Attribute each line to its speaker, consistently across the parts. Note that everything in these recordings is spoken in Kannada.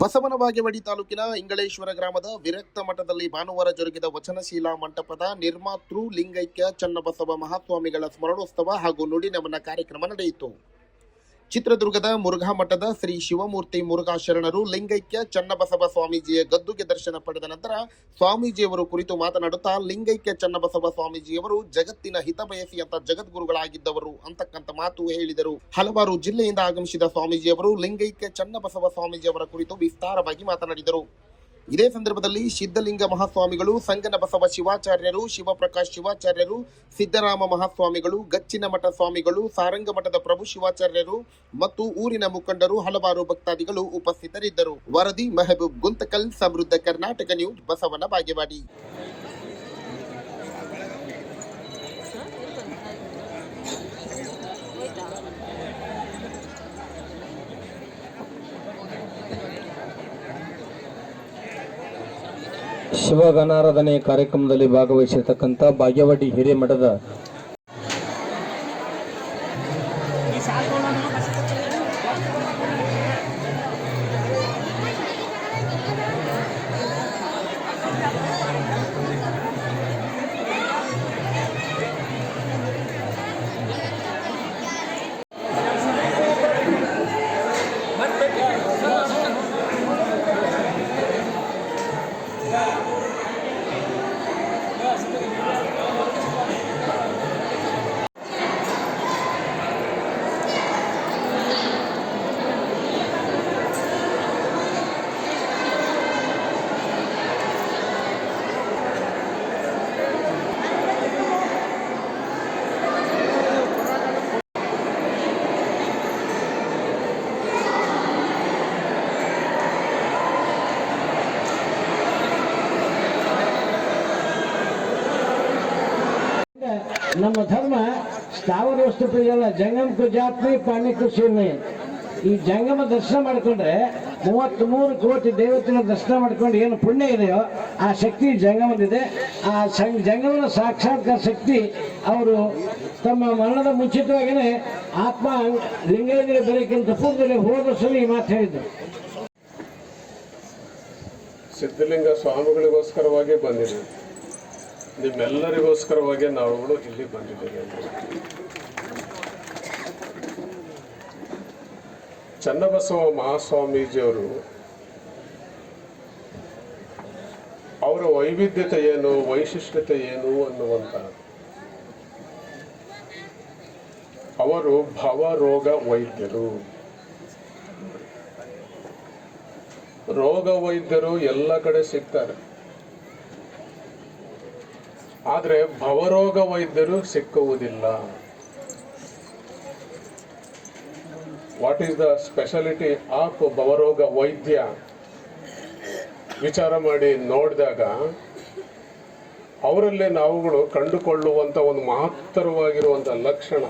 Speaker 1: ಬಸವನ ತಾಲೂಕಿನ ಇಂಗಳೇಶ್ವರ ಗ್ರಾಮದ ವಿರಕ್ತ ಮಠದಲ್ಲಿ ಭಾನುವಾರ ಜರುಗಿದ ವಚನಶೀಲಾ ಮಂಟಪದ ನಿರ್ಮಾತೃ ಲಿಂಗೈಕ್ಯ ಚನ್ನಬಸವ ಮಹಾಸ್ವಾಮಿಗಳ ಸ್ಮರಣೋತ್ಸವ ಹಾಗೂ ನುಡಿನಮನ ಕಾರ್ಯಕ್ರಮ ನಡೆಯಿತು. ಚಿತ್ರದುರ್ಗದ ಮುರುಘಾ ಮಠದ ಶ್ರೀ ಶಿವಮೂರ್ತಿ ಮುರುಘಾ ಶರಣರು ಲಿಂಗೈಕ್ಯ ಚನ್ನಬಸವ ಸ್ವಾಮೀಜಿಯ ಗದ್ದುಗೆ ದರ್ಶನ ಪಡೆದ ನಂತರ ಸ್ವಾಮೀಜಿಯವರು ಕುರಿತು ಮಾತನಾಡುತ್ತಾ, ಲಿಂಗೈಕ್ಯ ಚನ್ನಬಸವ ಸ್ವಾಮೀಜಿಯವರು ಜಗತ್ತಿನ ಹಿತ ಬಯಸಿಯಂತ ಜಗದ್ಗುರುಗಳಾಗಿದ್ದವರು ಅಂತಕ್ಕಂಥ ಮಾತು ಹೇಳಿದರು. ಹಲವಾರು ಜಿಲ್ಲೆಯಿಂದ ಆಗಮಿಸಿದ ಸ್ವಾಮೀಜಿಯವರು ಲಿಂಗೈಕ್ಯ ಚನ್ನಬಸವ ಸ್ವಾಮೀಜಿಯವರ ಕುರಿತು ವಿಸ್ತಾರವಾಗಿ ಮಾತನಾಡಿದರು. ಇದೇ ಸಂದರ್ಭದಲ್ಲಿ ಸಿದ್ಧಲಿಂಗ ಮಹಾಸ್ವಾಮಿಗಳು ಸಂಗನ ಬಸವ ಶಿವಾಚಾರ್ಯರು, ಶಿವಪ್ರಕಾಶ್ ಶಿವಾಚಾರ್ಯರು, ಸಿದ್ದರಾಮ ಮಹಾಸ್ವಾಮಿಗಳು, ಗಚ್ಚಿನ ಮಠ ಸ್ವಾಮಿಗಳು, ಸಾರಂಗ ಮಠದ ಪ್ರಭು ಶಿವಾಚಾರ್ಯರು ಮತ್ತು ಊರಿನ ಮುಖಂಡರು, ಹಲವಾರು ಭಕ್ತಾದಿಗಳು ಉಪಸ್ಥಿತರಿದ್ದರು. ವರದಿ, ಮೆಹಬೂಬ್, ಗುಂತಕಲ್, ಸಮೃದ್ಧ ಕರ್ನಾಟಕ ನ್ಯೂಸ್, ಬಸವನ ಬಾಗೇವಾಡಿ.
Speaker 2: ಶಿವಗಣಾರಾಧನೆ ಕಾರ್ಯಕ್ರಮದಲ್ಲಿ ಭಾಗವಹಿಸಿರ್ತಕ್ಕಂಥ ಬಾಗೇವಾಡಿ ಹಿರೇಮಠದ
Speaker 3: ನಮ್ಮ ಧರ್ಮ ಸ್ಥಾವರ ವಸ್ತು ಪ್ರಿಯಲ್ಲ ಜಂಗಮಕ್ಕೂ ಜಾತ್ರೆ ಪಾಣಿಕ್ಕೂ ಸೀಮೆ ಈ ಜಂಗಮ ದರ್ಶನ ಮಾಡಿಕೊಂಡ್ರೆ ಮೂವತ್ತ್ ಮೂರು ಕೋಟಿ ದೇವತೆಗಳ ದರ್ಶನ ಮಾಡ್ಕೊಂಡು ಏನು ಪುಣ್ಯ ಇದೆಯೋ ಆ ಶಕ್ತಿ ಜಂಗಮದಿದೆ ಆ ಜಂಗಮನ ಸಾಕ್ಷಾತ್ಕಾರ ಶಕ್ತಿ ಅವರು ತಮ್ಮ ಮರಣದ ಮುಂಚಿತವಾಗಿಯೇ ಆತ್ಮ ಲಿಂಗೇಂದ್ರ ಬೆಳಕಿಂತ ಪೂರ್ವದಲ್ಲಿ ಹೋದ ಸಲ ಈ ಮಾತು ಹೇಳಿದ್ರು
Speaker 4: ಸಿದ್ಧಲಿಂಗ ಸ್ವಾಮಿಗಳಿಗೋಸ್ಕರವಾಗಿ ಬಂದಿದ್ದೀವಿ ನಿಮ್ಮೆಲ್ಲರಿಗೋಸ್ಕರವಾಗಿ ನಾವುಗಳು ಇಲ್ಲಿ ಬಂದಿದ್ದೇವೆ ಚನ್ನಬಸವ ಮಹಾಸ್ವಾಮೀಜಿಯವರು ಅವರ ವೈವಿಧ್ಯತೆ ಏನು, ವೈಶಿಷ್ಟ್ಯತೆ ಏನು ಅನ್ನುವಂತ ಅವರು ಭವರೋಗ ವೈದ್ಯರು. ರೋಗ ವೈದ್ಯರು ಎಲ್ಲ ಕಡೆ ಸಿಗ್ತಾರೆ. ಆದ್ರೆ ಭವರೋಗ ವೈದ್ಯರು ಸಿಕ್ಕುವುದಿಲ್ಲ. What is the speciality of ಭವರೋಗ ವೈದ್ಯ? ವಿಚಾರ ಮಾಡಿ ನೋಡಿದಾಗ ಅವರಲ್ಲೇ ನಾವುಗಳು ಕಂಡುಕೊಳ್ಳುವಂತ ಒಂದು ಮಹತ್ತರವಾಗಿರುವಂಥ ಲಕ್ಷಣ.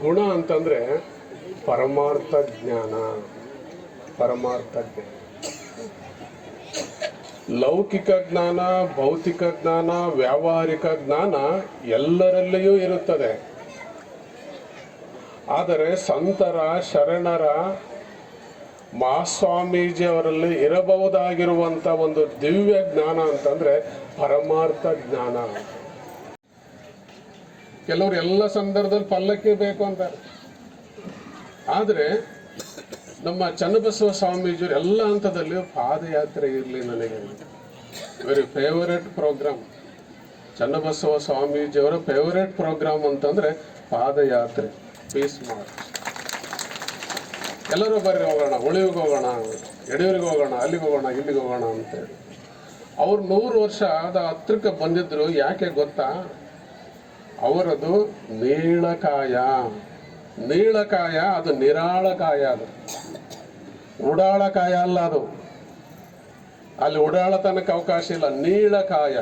Speaker 4: ಗುಣ ಅಂತಂದ್ರೆ ಪರಮಾರ್ಥ ಜ್ಞಾನ. ಪರಮಾರ್ಥ ಜ್ಞಾನ. ಲೌಕಿಕ ಜ್ಞಾನ, ಭೌತಿಕ ಜ್ಞಾನ, ವ್ಯಾವಹಾರಿಕ ಜ್ಞಾನ ಎಲ್ಲರಲ್ಲಿಯೂ ಇರುತ್ತದೆ. ಆದರೆ ಸಂತರ, ಶರಣರ, ಮಹಾಸ್ವಾಮೀಜಿಯವರಲ್ಲಿ ಇರಬಹುದಾಗಿರುವಂತ ಒಂದು ದಿವ್ಯ ಜ್ಞಾನ ಅಂತಂದ್ರೆ ಪರಮಾರ್ಥ ಜ್ಞಾನ. ಕೆಲವರು ಎಲ್ಲ ಸಂದರ್ಭದಲ್ಲಿ ಪಲ್ಲಕ್ಕಿ ಬೇಕು ಅಂತಾರೆ. ಆದ್ರೆ ನಮ್ಮ ಚನ್ನಬಸವ ಸ್ವಾಮೀಜಿಯವರು ಎಲ್ಲ ಹಂತದಲ್ಲಿ ಪಾದಯಾತ್ರೆ ಇರಲಿ ನನಗೆ. ವೆರಿ ಫೇವರೇಟ್ ಪ್ರೋಗ್ರಾಮ್ ಚನ್ನಬಸವ ಸ್ವಾಮೀಜಿಯವರ ಫೇವರೇಟ್ ಪ್ರೋಗ್ರಾಮ್ ಅಂತಂದರೆ ಪಾದಯಾತ್ರೆ. ಪೀಸ್ ಮಾರ್ಚ್ ಎಲ್ಲರೂ ಬರ್ರಿ ಹೋಗೋಣ ಉಳಿವಿಗೆ ಹೋಗೋಣ, ಯಡಿಯೂರಿಗೆ ಹೋಗೋಣ, ಅಲ್ಲಿಗೆ ಹೋಗೋಣ, ಇಲ್ಲಿಗೆ ಹೋಗೋಣ ಅಂತೇಳಿ. ಅವ್ರು ನೂರು ವರ್ಷ ಆದ ಹತ್ರಕ್ಕೆ ಬಂದಿದ್ರು, ಯಾಕೆ ಗೊತ್ತಾ? ಅವರದು ನೀಳಕಾಯ. ನೀಳಕಾಯ ಅದು ನಿರಾಳಕಾಯ ಅದು. ಉಡಾಳಕಾಯ ಅಲ್ಲ ಅದು. ಅಲ್ಲಿ ಉಡಾಳತನಕ್ಕೆ ಅವಕಾಶ ಇಲ್ಲ. ನೀಳಕಾಯ.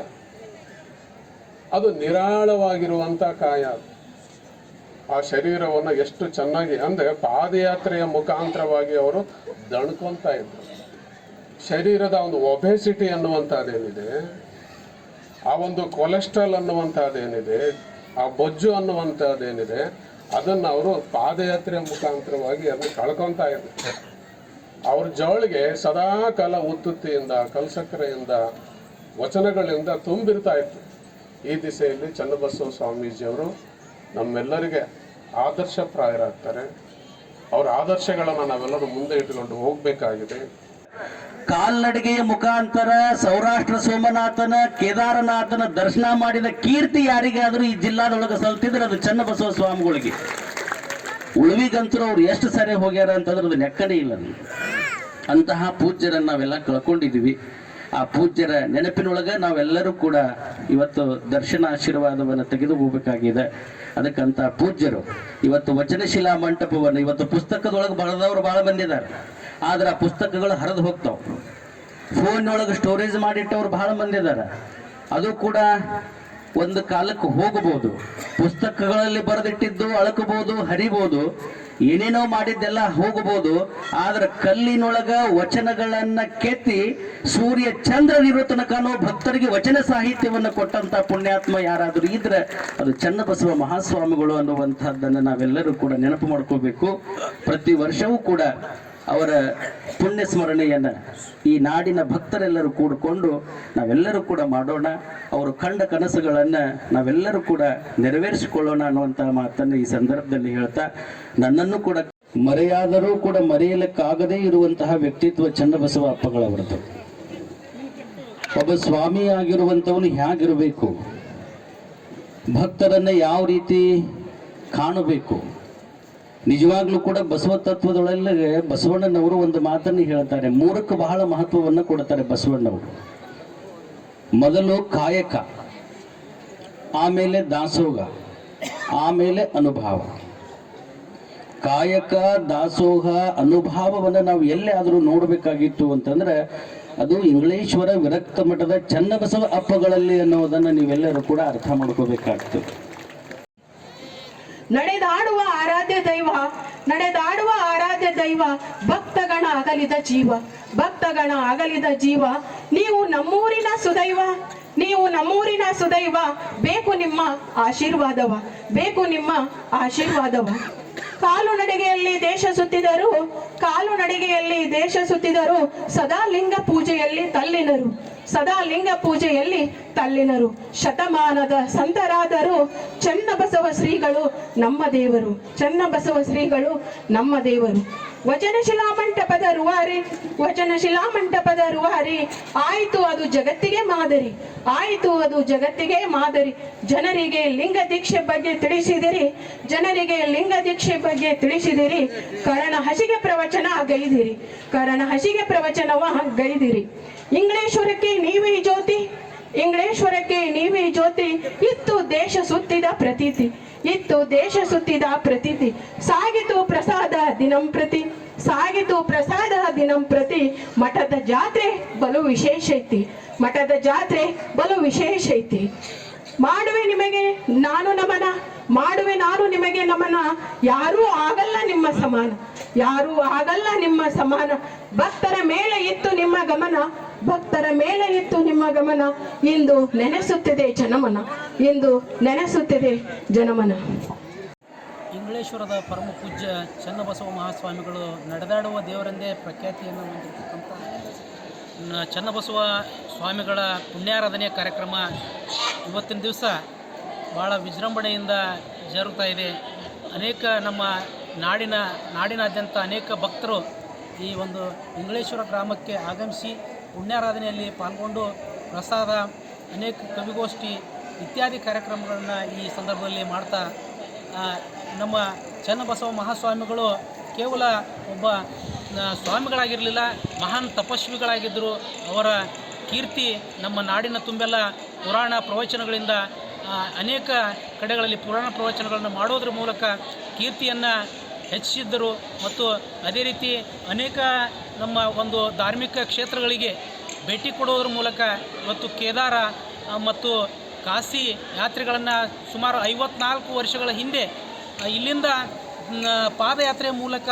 Speaker 4: ಅದು ನಿರಾಳವಾಗಿರುವಂತ ಕಾಯ ಆ ಶರೀರವನ್ನು ಎಷ್ಟು ಚೆನ್ನಾಗಿ, ಅಂದ್ರೆ ಪಾದಯಾತ್ರೆಯ ಮುಖಾಂತರವಾಗಿ ಅವರು ದಣ್ಕೊಂತ ಇದ್ರು. ಶರೀರದ ಒಂದು ಒಬೆಸಿಟಿ ಅನ್ನುವಂಥದ್ದೇನಿದೆ, ಆ ಒಂದು ಕೊಲೆಸ್ಟ್ರಾಲ್ ಅನ್ನುವಂಥದ್ದೇನಿದೆ, ಆ ಬೊಜ್ಜು ಅನ್ನುವಂಥದ್ದೇನಿದೆ ಅದನ್ನು ಅವರು ಪಾದಯಾತ್ರೆ ಮುಖಾಂತರವಾಗಿ ಅದನ್ನು ಕಳ್ಕೊಂತ ಇದ್ರು. ಅವ್ರ ಜವಳಿಗೆ ಸದಾ ಕಾಲ ಉತ್ತುತ್ತಿಯಿಂದ ಕಲ್ಸಕ್ಕರೆಯಿಂದ ವಚನಗಳಿಂದ ತುಂಬಿರ್ತಾ ಇತ್ತು. ಈ ದಿಸೆಯಲ್ಲಿ ಚನ್ನಬಸವ ಸ್ವಾಮೀಜಿಯವರು ನಮ್ಮೆಲ್ಲರಿಗೆ ಆದರ್ಶಪ್ರಾಯರಾಗ್ತಾರೆ. ಅವರ ಆದರ್ಶಗಳನ್ನು ನಾವೆಲ್ಲರೂ ಮುಂದೆ ಇಟ್ಟುಕೊಂಡು ಹೋಗಬೇಕಾಗಿದೆ.
Speaker 5: ಕಾಲ್ನಡಿಗೆಯ ಮುಖಾಂತರ ಸೌರಾಷ್ಟ್ರ ಸೋಮನಾಥನ, ಕೇದಾರನಾಥನ ದರ್ಶನ ಮಾಡಿದ ಕೀರ್ತಿ ಯಾರಿಗಾದರೂ ಈ ಜಿಲ್ಲಾದೊಳಗೆ ಸಲ್ತಿದ್ರೆ ಅದು ಚನ್ನಬಸವ ಸ್ವಾಮಿಗಳಿಗೆ ಉಳುವಿಗಂತರು ಅವ್ರು ಎಷ್ಟು ಸರಿ ಹೋಗ್ಯಾರ ಅಂತಂದ್ರೆ ಅದು ಲೆಕ್ಕನೇ ಇಲ್ಲ. ಅಂತಹ ಪೂಜ್ಯರನ್ನ ನಾವೆಲ್ಲ ಕಳ್ಕೊಂಡಿದ್ದೀವಿ. ಆ ಪೂಜ್ಯರ ನೆನಪಿನೊಳಗೆ ನಾವೆಲ್ಲರೂ ಕೂಡ ಇವತ್ತು ದರ್ಶನ ಆಶೀರ್ವಾದವನ್ನು ತೆಗೆದು ಹೋಗಬೇಕಾಗಿದೆ. ಅದಕ್ಕಂತ ಪೂಜ್ಯರು, ಇವತ್ತು ವಚನಶಿಲಾ ಮಂಟಪವನ್ನು, ಇವತ್ತು ಪುಸ್ತಕದೊಳಗೆ ಬರೆದವರು ಬಹಳ ಬಂದಿದ್ದಾರೆ ಆದ್ರೆ ಆ ಪುಸ್ತಕಗಳು ಹರಿದು ಹೋಗ್ತಾವ. ಫೋನ್ನೊಳಗೆ ಸ್ಟೋರೇಜ್ ಮಾಡಿಟ್ಟವ್ರು ಭಾಳ ಮಂದಿ ಇದ್ದಾರೆ ಅದು ಕೂಡ ಒಂದು ಕಾಲಕ್ಕೆ ಹೋಗಬಹುದು. ಪುಸ್ತಕಗಳಲ್ಲಿ ಬರೆದಿಟ್ಟಿದ್ದು ಅಳಕಬಹುದು ಹರಿಬಹುದು ಏನೇನೋ ಮಾಡಿದ್ದೆಲ್ಲ ಹೋಗಬಹುದು. ಆದ್ರೆ ಕಲ್ಲಿನೊಳಗ ವಚನಗಳನ್ನ ಕೆತ್ತಿ ಸೂರ್ಯ ಚಂದ್ರನಿರೋ ತನಕನೋ ಭಕ್ತರಿಗೆ ವಚನ ಸಾಹಿತ್ಯವನ್ನು ಕೊಟ್ಟಂತ ಪುಣ್ಯಾತ್ಮ ಯಾರಾದರೂ ಇದ್ರೆ ಅದು ಚನ್ನಬಸವ ಮಹಾಸ್ವಾಮಿಗಳು ಅನ್ನುವಂಥದ್ದನ್ನು ನಾವೆಲ್ಲರೂ ಕೂಡ ನೆನಪು ಮಾಡ್ಕೋಬೇಕು. ಪ್ರತಿ ವರ್ಷವೂ ಕೂಡ ಅವರ ಪುಣ್ಯ ಸ್ಮರಣೆಯನ್ನು ಈ ನಾಡಿನ ಭಕ್ತರೆಲ್ಲರೂ ಕೂಡಿಕೊಂಡು ನಾವೆಲ್ಲರೂ ಕೂಡ ಮಾಡೋಣ. ಅವರು ಕಂಡ ಕನಸುಗಳನ್ನು ನಾವೆಲ್ಲರೂ ಕೂಡ ನೆರವೇರಿಸಿಕೊಳ್ಳೋಣ ಅನ್ನುವಂಥ ಮಾತನ್ನು ಈ ಸಂದರ್ಭದಲ್ಲಿ ಹೇಳ್ತಾ, ನನ್ನನ್ನು ಕೂಡ ಮರೆಯಾದರೂ ಕೂಡ ಮರೆಯಲಿಕ್ಕಾಗದೇ ಇರುವಂತಹ ವ್ಯಕ್ತಿತ್ವ ಚನ್ನಬಸವ ಅಪ್ಪಗಳವರದ್ದು ಒಬ್ಬ ಸ್ವಾಮಿ ಆಗಿರುವಂಥವನು ಹೇಗಿರಬೇಕು ಭಕ್ತರನ್ನು ಯಾವ ರೀತಿ ಕಾಣಬೇಕು? ನಿಜವಾಗ್ಲೂ ಕೂಡ ಬಸವ ತತ್ವದೊಳಗೆ ಬಸವಣ್ಣನವರು ಒಂದು ಮಾತನ್ನು ಹೇಳ್ತಾರೆ. ಮೂರಕ್ಕೆ ಬಹಳ ಮಹತ್ವವನ್ನು ಕೊಡ್ತಾರೆ ಬಸವಣ್ಣವರು. ಮೊದಲು ಕಾಯಕ, ಆಮೇಲೆ ದಾಸೋಹ ಆಮೇಲೆ ಅನುಭವ. ಕಾಯಕ, ದಾಸೋಹ, ಅನುಭಾವವನ್ನು ನಾವು ಎಲ್ಲೇ ಆದರೂ ನೋಡಬೇಕಾಗಿತ್ತು ಅಂತಂದ್ರೆ ಅದು ಇಂಗ್ಲೇಶ್ವರ ವಿರಕ್ತ ಮಠದ ಚನ್ನಬಸವ ಅಪ್ಪಗಳಲ್ಲಿ ಅನ್ನೋದನ್ನು ನೀವೆಲ್ಲರೂ ಕೂಡ ಅರ್ಥ ಮಾಡ್ಕೋಬೇಕಾಗ್ತದೆ.
Speaker 6: ನಡೆದಾಡುವ ಆರಾಧ್ಯ ದೈವ, ನಡೆದಾಡುವ ಆರಾಧ್ಯ ದೈವ, ಭಕ್ತಗಣ ಅಗಲಿದ ಜೀವ, ಭಕ್ತಗಣ ಅಗಲಿದ ಜೀವ. ನೀವು ನಮ್ಮೂರಿನ ಸುದೈವ, ನೀವು ನಮ್ಮೂರಿನ ಸುದೈವ. ಬೇಕು ನಿಮ್ಮ ಆಶೀರ್ವಾದವ, ಬೇಕು ನಿಮ್ಮ ಆಶೀರ್ವಾದವ. ಕಾಲು ನಡಿಗೆಯಲ್ಲಿ ದೇಶ ಸುತ್ತಿದರು, ಕಾಲು ನಡಿಗೆಯಲ್ಲಿ ದೇಶ ಸುತ್ತಿದರು ಸದಾ ಲಿಂಗ ಪೂಜೆಯಲ್ಲಿ ತಲ್ಲಿನರು. ಸದಾ ಲಿಂಗ ಪೂಜೆಯಲ್ಲಿ ತಲ್ಲಿನರು. ಶತಮಾನದ ಸಂತರಾದರು. ಚನ್ನಬಸವ ಶ್ರೀಗಳು ನಮ್ಮ ದೇವರು. ಚನ್ನಬಸವ ಶ್ರೀಗಳು ನಮ್ಮ ದೇವರು. ವಚನ ಮಂಟಪದ ರುವಾರಿ ವಚನಶಿಲಾ ಮಂಟಪದ ರುವಾರಿ. ಆಯಿತು ಅದು ಜಗತ್ತಿಗೆ ಮಾದರಿ. ಆಯಿತು ಅದು ಜಗತ್ತಿಗೆ ಮಾದರಿ. ಜನರಿಗೆ ಲಿಂಗ ದೀಕ್ಷೆ ಬಗ್ಗೆ ತಿಳಿಸಿದಿರಿ. ಜನರಿಗೆ ಲಿಂಗ ದೀಕ್ಷೆ ಬಗ್ಗೆ ತಿಳಿಸಿದಿರಿ. ಕರಣ ಹಸಿಗೆ ಪ್ರವಚನ ಗೈದಿರಿ ಕರಣ ಹಸಿಗೆ ಪ್ರವಚನವ ಗೈದಿರಿ ಇಂಗ್ಲೇಶ್ವರಕ್ಕೆ ನೀವೇ ಜ್ಯೋತಿ, ಇಂಗ್ಲೇಶ್ವರಕ್ಕೆ ನೀವೇ ಜ್ಯೋತಿ, ಇತ್ತು ದೇಶ ಸುತ್ತಿದ ಪ್ರತೀತಿ, ಇತ್ತು ದೇಶ ಸುತ್ತಿದ ಪ್ರತೀತಿ. ಸಾಗಿತು ಪ್ರಸಾದ ದಿನಂ ಪ್ರತಿ, ಸಾಗಿತು ಪ್ರಸಾದ ದಿನಂ ಪ್ರತಿ. ಮಠದ ಜಾತ್ರೆ ಬಲು ವಿಶೇಷ ಐತಿ, ಮಠದ ಜಾತ್ರೆ ಬಲು ವಿಶೇಷ ಐತಿ. ಮಾಡುವೆ ನಿಮಗೆ ನಾನು ನಮನ, ಮಾಡುವೆ ನಾನು ನಿಮಗೆ ನಮನ. ಯಾರೂ ಆಗಲ್ಲ ನಿಮ್ಮ ಸಮಾನ, ಯಾರೂ ಆಗಲ್ಲ ನಿಮ್ಮ ಸಮಾನ. ಭಕ್ತರ ಮೇಲೆ ಇತ್ತು ನಿಮ್ಮ ಗಮನ ಭಕ್ತರ ಮೇಲೆ ಇತ್ತು ನಿಮ್ಮ ಗಮನ ಇಂದು ನೆನೆಸುತ್ತಿದೆ ಜನಮನ. ಇಂದು ನೆನೆಸುತ್ತಿದೆ ಜನಮನ.
Speaker 7: ಇಂಗ್ಲೇಶ್ವರದ ಪರಮ ಪೂಜ್ಯ ಚನ್ನಬಸವ ಮಹಾಸ್ವಾಮಿಗಳು ನಡೆದಾಡುವ ದೇವರೆಂದೇ ಪ್ರಖ್ಯಾತಿಯನ್ನು ಹೊಂದಿರತಕ್ಕಂಥ ಚನ್ನಬಸವ ಸ್ವಾಮಿಗಳ ಪುಣ್ಯಾರಾಧನೆಯ ಕಾರ್ಯಕ್ರಮ ಇವತ್ತಿನ ದಿವಸ ಭಾಳ ವಿಜೃಂಭಣೆಯಿಂದ ಜರುಗ್ತಾ ಇದೆ. ಅನೇಕ ನಮ್ಮ ನಾಡಿನ ನಾಡಿನಾದ್ಯಂತ ಅನೇಕ ಭಕ್ತರು ಈ ಒಂದು ಇಂಗ್ಲೇಶ್ವರ ಗ್ರಾಮಕ್ಕೆ ಆಗಮಿಸಿ ಪುಣ್ಯಾರಾಧನೆಯಲ್ಲಿ ಪಾಲ್ಗೊಂಡು ಪ್ರಸಾದ, ಅನೇಕ ಕವಿಗೋಷ್ಠಿ ಇತ್ಯಾದಿ ಕಾರ್ಯಕ್ರಮಗಳನ್ನು ಈ ಸಂದರ್ಭದಲ್ಲಿ ಮಾಡ್ತಾ ನಮ್ಮ ಚನ್ನಬಸವ ಮಹಾಸ್ವಾಮಿಗಳು ಕೇವಲ ಒಬ್ಬ ಸ್ವಾಮಿಗಳಾಗಿರಲಿಲ್ಲ, ಮಹಾನ್ ತಪಸ್ವಿಗಳಾಗಿದ್ದರು. ಅವರ ಕೀರ್ತಿ ನಮ್ಮ ನಾಡಿನ ತುಂಬೆಲ್ಲ ಪುರಾಣ ಪ್ರವಚನಗಳಿಂದ ಅನೇಕ ಕಡೆಗಳಲ್ಲಿ ಪುರಾಣ ಪ್ರವಚನಗಳನ್ನು ಮಾಡೋದ್ರ ಮೂಲಕ ಕೀರ್ತಿಯನ್ನು ಹೆಚ್ಚಿಸಿದ್ದರು ಮತ್ತು ಅದೇ ರೀತಿ ಅನೇಕ ನಮ್ಮ ಒಂದು ಧಾರ್ಮಿಕ ಕ್ಷೇತ್ರಗಳಿಗೆ ಭೇಟಿ ಕೊಡೋದ್ರ ಮೂಲಕ ಇವತ್ತು ಕೇದಾರ ಮತ್ತು ಕಾಶಿ ಯಾತ್ರೆಗಳನ್ನು ಸುಮಾರು ಐವತ್ನಾಲ್ಕು ವರ್ಷಗಳ ಹಿಂದೆ ಇಲ್ಲಿಂದ ಪಾದಯಾತ್ರೆ ಮೂಲಕ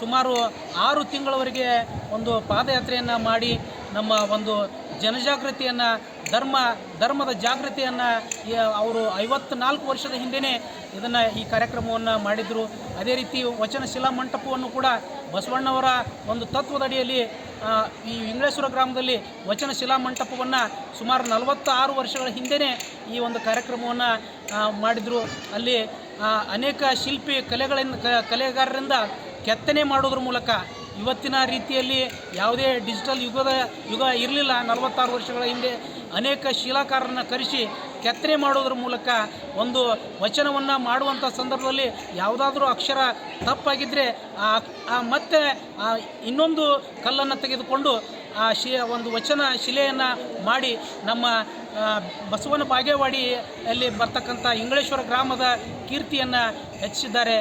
Speaker 7: ಸುಮಾರು ಆರು ತಿಂಗಳವರೆಗೆ ಒಂದು ಪಾದಯಾತ್ರೆಯನ್ನು ಮಾಡಿ ನಮ್ಮ ಒಂದು ಜನಜಾಗೃತಿಯನ್ನು ಧರ್ಮ, ಧರ್ಮದ ಜಾಗೃತಿಯನ್ನು ಅವರು ಐವತ್ನಾಲ್ಕು ವರ್ಷದ ಹಿಂದೆಯೇ ಇದನ್ನು ಈ ಕಾರ್ಯಕ್ರಮವನ್ನು ಮಾಡಿದರು. ಅದೇ ರೀತಿ ವಚನ ಶಿಲಾ ಮಂಟಪವನ್ನು ಕೂಡ ಬಸವಣ್ಣವರ ಒಂದು ತತ್ವದಡಿಯಲ್ಲಿ ಈ ವಿಂಗಳೇಶ್ವರ ಗ್ರಾಮದಲ್ಲಿ ವಚನ ಶಿಲಾ ಮಂಟಪವನ್ನು ಸುಮಾರು ನಲವತ್ತಾರು ವರ್ಷಗಳ ಹಿಂದೆಯೇ ಈ ಒಂದು ಕಾರ್ಯಕ್ರಮವನ್ನು ಮಾಡಿದರು. ಅಲ್ಲಿ ಅನೇಕ ಶಿಲ್ಪಿ ಕಲೆಗಳಿಂದ ಕಲೆಗಾರರಿಂದ ಕೆತ್ತನೆ ಮಾಡೋದ್ರ ಮೂಲಕ ಇವತ್ತಿನ ರೀತಿಯಲ್ಲಿ ಯಾವುದೇ ಡಿಜಿಟಲ್ ಯುಗದ, ಯುಗ ಇರಲಿಲ್ಲ. ನಲವತ್ತಾರು ವರ್ಷಗಳ ಹಿಂದೆ ಅನೇಕ ಶಿಲಾಕಾರರನ್ನು ಕರೆಸಿ ಕೆತ್ತನೆ ಮಾಡೋದ್ರ ಮೂಲಕ ಒಂದು ವಚನವನ್ನು ಮಾಡುವಂಥ ಸಂದರ್ಭದಲ್ಲಿ ಯಾವುದಾದ್ರೂ ಅಕ್ಷರ ತಪ್ಪಾಗಿದ್ದರೆ ಆ ಮತ್ತೆ ಇನ್ನೊಂದು ಕಲ್ಲನ್ನು ತೆಗೆದುಕೊಂಡು ಆ ಶಿ, ಒಂದು ವಚನ ಶಿಲೆಯನ್ನು ಮಾಡಿ ನಮ್ಮ ಬಸವನ ಬಾಗೇವಾಡಿಯಲ್ಲಿ ಬರ್ತಕ್ಕಂಥ ಇಂಗಳೇಶ್ವರ ಗ್ರಾಮದ ಕೀರ್ತಿಯನ್ನು ಹೆಚ್ಚಿಸಿದ್ದಾರೆ